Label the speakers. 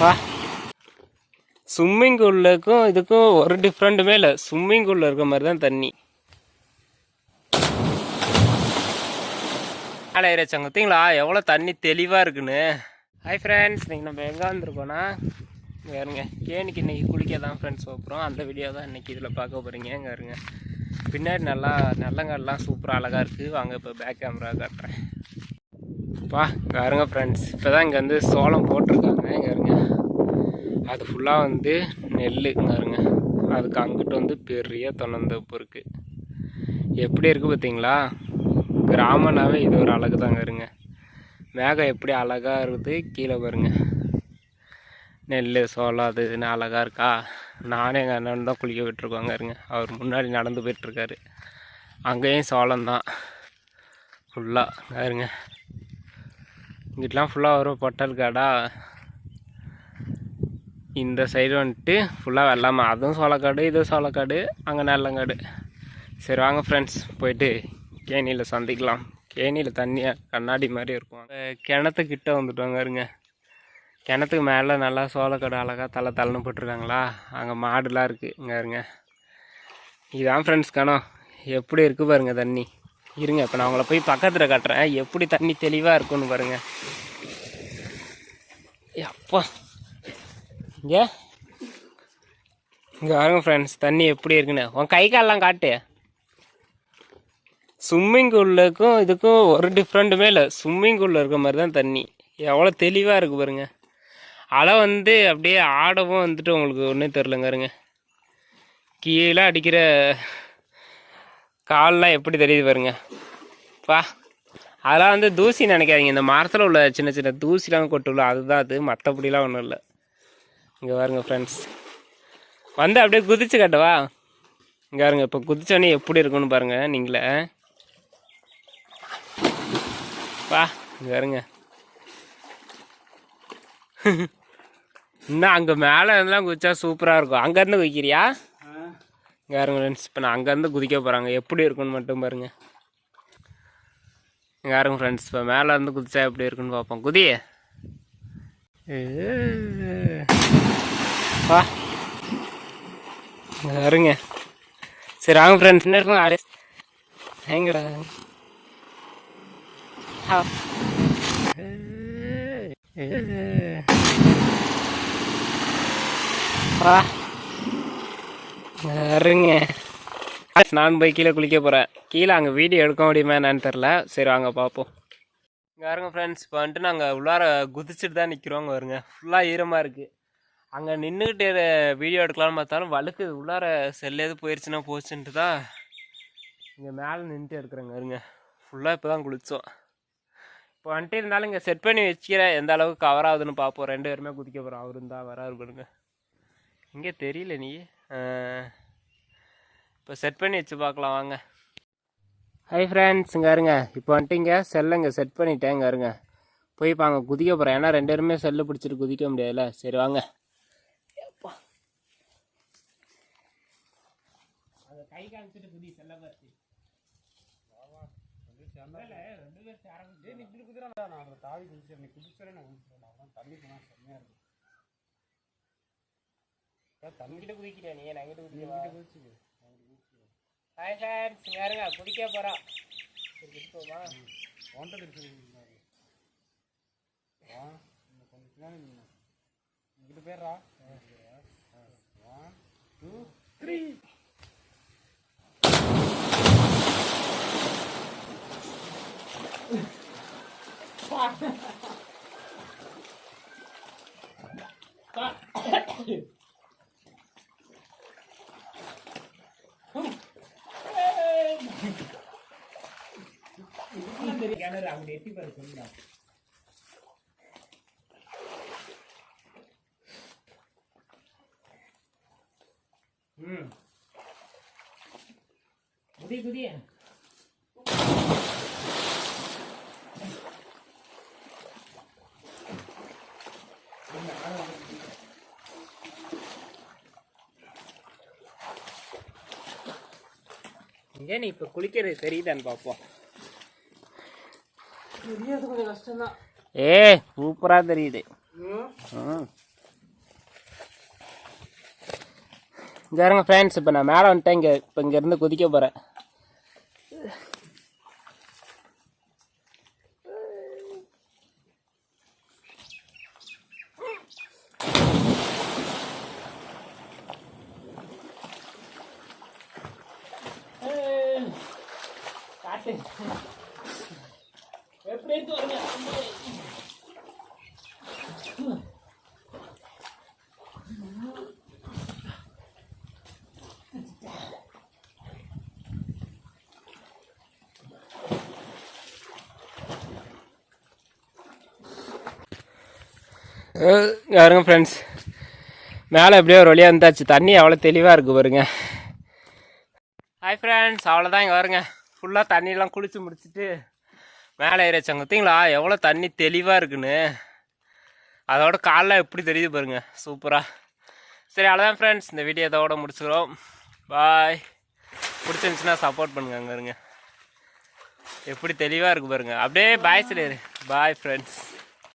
Speaker 1: வா ஸ்விம்மிங் பூல்லுக்கும் இதுக்கும் ஒரு டிஃப்ரெண்ட்டுமே இல்லை. ஸ்விம்மிங் பூலில் இருக்க மாதிரி தான் தண்ணி. ஆளாயிரச்சாங்க பார்த்தீங்களா எவ்வளோ தண்ணி தெளிவாக இருக்குன்னு. ஹாய் ஃப்ரெண்ட்ஸ் இன்னைக்கு நம்ம எங்கே வந்திருக்கோன்னா இருங்க கேணிக்கு இன்றைக்கி குளிக்க தான் ஃப்ரெண்ட்ஸ் போகிறோம் அந்த வீடியோ தான் இன்றைக்கி இதில் பார்க்க போகிறீங்க இங்கே இருங்க பின்னாடி நல்லா நல்லங்காடெலாம் சூப்பராக அழகாக இருக்குது வாங்க இப்போ பேக் கேமரா காட்டுறேன். பா இங்கே இருங்க ஃப்ரெண்ட்ஸ் இப்போ தான் இங்கே வந்து சோளம் போட்டிருக்காங்க. இங்கே இருங்க அது ஃபுல்லாக வந்து நெல் இங்கே இருங்க அதுக்கு அங்கிட்டு வந்து பெரிய தொண்ணந்தோப்பு இருக்குது எப்படி இருக்குது பார்த்தீங்களா கிராமனாவே இது ஒரு அழகு தாங்க இருங்க. மேகம் எப்படி அழகாக இருக்குது கீழே பாருங்க. நெல் சோளம் அது இதுன்னு அழகாக இருக்கா? நானே எங்கள் அண்ணன் தான் குளிக்க விட்டுருக்கோங்க இருங்க. அவர் முன்னாடி நடந்து போயிட்டுருக்காரு. அங்கேயும் சோளம் தான் ஃபுல்லாக இருங்க இங்கிட்டலாம் ஃபுல்லாக வரும் பொட்டல் காடா. இந்த சைடு வந்துட்டு ஃபுல்லாக வெள்ளாமை. அதுவும் சோளக்காடு இதுவும் சோளக்காடு அங்கே நல்லங்காடு. சரி வாங்க ஃப்ரெண்ட்ஸ் போயிட்டு கேணியில் சந்திக்கலாம். கேணியில் தண்ணியாக கண்ணாடி மாதிரி இருக்கும். கிணத்துக்கிட்ட வந்துட்டோங்க இருங்க கிணத்துக்கு மேலே நல்லா சோளக்காடு அழகாக தலை தலைன்னு போட்டிருக்காங்களா? அங்கே மாடுலாம் இருக்குது இங்கே இருங்க இதான் ஃப்ரெண்ட்ஸ் கணம் எப்படி இருக்குது பாருங்கள் தண்ணி. இருங்க இப்போ நான் உங்களை போய் பக்கத்தில் காட்டுறேன். எப்படி தண்ணி தெளிவாக இருக்குன்னு பாருங்க. அப்பா. இங்கே? இங்கே பாருங்க ஃப்ரெண்ட்ஸ் தண்ணி எப்படி இருக்குன்னு. உன் கை காலெலாம் காட்டு. ஸ்விம்மிங் பூலுக்கும் இதுக்கும் ஒரு டிஃப்ரெண்ட்டுமே இல்லை. ஸ்விம்மிங் பூலில் இருக்க மாதிரி தான் தண்ணி. எவ்வளோ தெளிவாக இருக்குது பாருங்க. அலை வந்து அப்படியே ஆடவும் வந்துட்டு உங்களுக்கு ஒன்றும் தெரிலங்க இருங்க கீழே அடிக்கிற கால்லாம் எப்படி தெரியுது பாருங்க. பா. அதெல்லாம் வந்து தூசி நினைக்காதீங்க. இந்த மரத்தில் உள்ள சின்ன சின்ன தூசிலாம் கொட்டுள்ள அதுதான் அது. மற்றபடிலாம் ஒன்றும் இல்லை. இங்கே பாருங்க ஃப்ரெண்ட்ஸ் வந்து அப்படியே குதிச்சு கட்டவா இங்கே பாருங்க இப்போ குதிச்சோடனே எப்படி இருக்குன்னு பாருங்க நீங்களே. வா இங்கே பாருங்க. இன்னும் அங்கே மேலே இருந்தெல்லாம் குதிச்சா சூப்பராக இருக்கும். அங்கேருந்து குதிக்கிறியா? இங்கே ஃப்ரெண்ட்ஸ் இப்போ நான் அங்கேருந்து குதிக்க போகிறாங்க எப்படி இருக்குன்னு மட்டும் பாருங்கள் இங்கே பாருங்க ஃப்ரெண்ட்ஸ் இப்போ மேலே இருந்து குதிச்சா எப்படி இருக்குன்னு பார்ப்போம். குதிய வா. இங்க சரி வாங்க ஃப்ரெண்ட்ஸ் என்ன இருக்கும் அரே எங்கடா ஆ. வா. வருங்க நான் போய் கீழே குளிக்க போகிறேன் கீழே அங்கே வீடியோ எடுக்க முடியுமா என்னன்னு தெரில சரி வாங்க பார்ப்போம். இங்கே வருங்க ஃப்ரெண்ட்ஸ் இப்போ வந்துட்டு நாங்கள் உள்ளார குதிச்சுட்டு தான் நிற்கிறோங்க வருங்க ஃபுல்லாக ஈரமாக இருக்குது அங்கே நின்றுக்கிட்டு வீடியோ எடுக்கலாம்னு பார்த்தாலும் வழுக்கு உள்ளார செல்லேது போயிடுச்சுன்னா போச்சுன்ட்டு தான் இங்கே மேலே நின்றுட்டு எடுக்கிறேங்க வருங்க ஃபுல்லாக இப்போ தான் குளித்தோம் இப்போ வந்துட்டு இருந்தாலும் இங்கே செட் பண்ணி வச்சுக்கிறேன். எந்த அளவுக்கு கவர் ஆகுதுன்னு பார்ப்போம். ரெண்டு பேருமே குதிக்க போகிறோம் அவரும் தான் வராரு பாருங்க. இங்கே தெரியல நீ. இப்போ செட் பண்ணி வச்சு பார்க்கலாம் வாங்க. ஹை ஃப்ரெண்ட்ஸ் இங்கே இருங்க. இப்போ வந்துட்டு இங்கே செல்லை இங்கே செட் பண்ணிட்டேன் இங்கே இருங்க. போய் இப்போ அங்கே குதிக்க போகிறேன் ஏன்னா ரெண்டு பேருமே செல்லு பிடிச்சிட்டு குதிக்க முடியாதுல்ல. சரி வாங்க. கை காமிச்சிட்டு குதி செல்ல பார்த்து. தம்பிக்கிட்ட குதிக்கிறியா நீ நான் எங்கிட்ட குதிக்க ஹாய் இங்கே இருங்க குடிக்க போகிறோம் சரி குடிப்போமா கிணறு அவங்க எட்டி பாரு சொல்லலாம் ம் குதி குதி இங்கே நீ இப்போ குளிக்கிறது தெரியுதான்னு பார்ப்போம்
Speaker 2: தெரியாது கொஞ்சம் கஷ்டம்தான்.
Speaker 1: ஏ சூப்பராக தெரியுது. ம். இங்கே இருங்க ஃப்ரெண்ட்ஸ் இப்போ நான் மேலே வந்துட்டேன் இங்கே இப்போ இங்கேருந்து குதிக்க போகிறேன் பாருங்க ஃப்ரெண்ட்ஸ் மேலே எப்படியோ ஒரு வழியாக இருந்தாச்சு தண்ணி அவ்வளோ தெளிவாக இருக்குது பாருங்க. ஹாய் ஃப்ரெண்ட்ஸ் அவ்வளோதான் இங்கே வருங்க ஃபுல்லாக தண்ணியெல்லாம் குளித்து முடிச்சுட்டு மேலே ஏறிச்சாங்க பார்த்தீங்களா? எவ்வளோ தண்ணி தெளிவாக இருக்குன்னு. அதோட காலில் எப்படி தெரியுது பாருங்க. சூப்பராக சரி அவ்வளோதான் ஃப்ரெண்ட்ஸ் இந்த வீடியோ இதோட முடிச்சுக்கிறோம். பாய் பிடிச்சிருந்துச்சுன்னா சப்போர்ட் பண்ணுங்க அங்கே இருங்க. எப்படி தெளிவாக இருக்கு பாருங்கள் அப்படியே பாய் சொல்லிடு பாய் ஃப்ரெண்ட்ஸ்